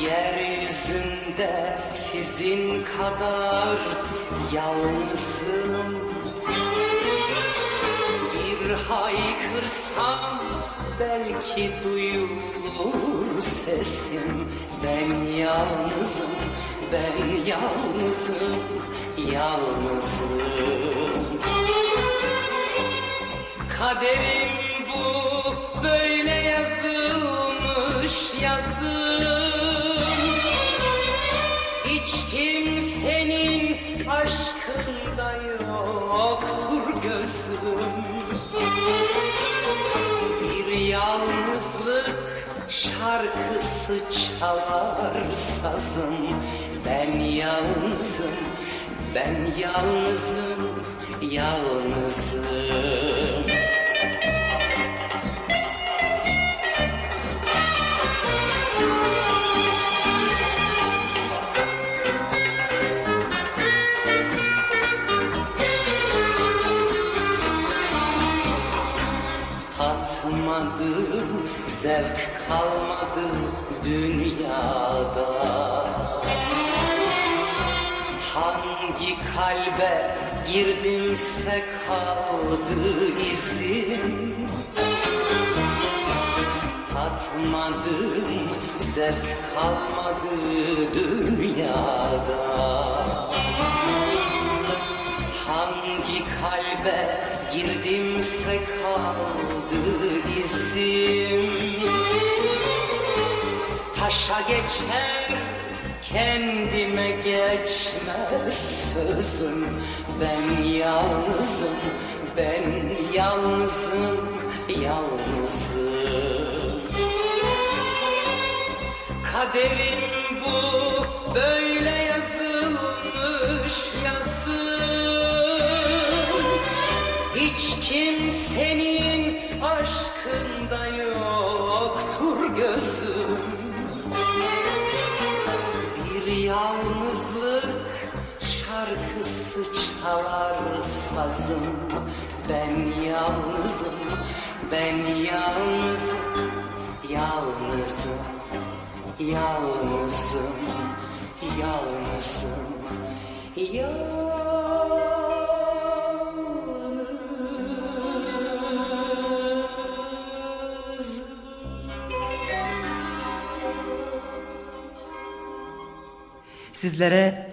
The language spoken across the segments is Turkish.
Yeryüzünde sizin kadar yalnızım. Bir haykırsam belki duyulur sesim. Ben yalnızım, ben yalnızım, yalnızım. Kaderim bu böyle yazılmış yazım Hiç kimsenin aşkında yoktur gözüm. Bir yalnızlık şarkısı çalar sazım. Ben yalnızım, ben yalnızım, yalnızım Tatmadım, zevk kalmadı dünyada. Hangi kalbe girdimse kaldı izim Tatmadım, zevk kalmadı girdimse kaldı izim Taşa geçer kendime geçmez sözüm. Ben yalnızım, ben yalnızım, yalnızım. Kaderim Hiç kimsenin aşkında yoktur gözüm. Bir yalnızlık şarkısı çalar sazım. Ben yalnızım, ben yalnızım, yalnızım Yalnızım, yalnızım, yalnızım. Sizlere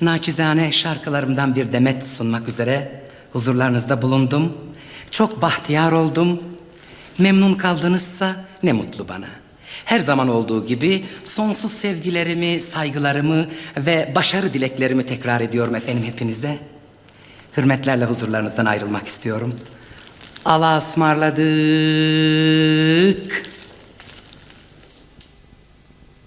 naçizane şarkılarımdan bir demet sunmak üzere huzurlarınızda bulundum. Çok bahtiyar oldum. Memnun kaldınızsa ne mutlu bana. Her zaman olduğu gibi sonsuz sevgilerimi, saygılarımı ve başarı dileklerimi tekrar ediyorum efendim hepinize. Hürmetlerle huzurlarınızdan ayrılmak istiyorum. Allah'a ısmarladık.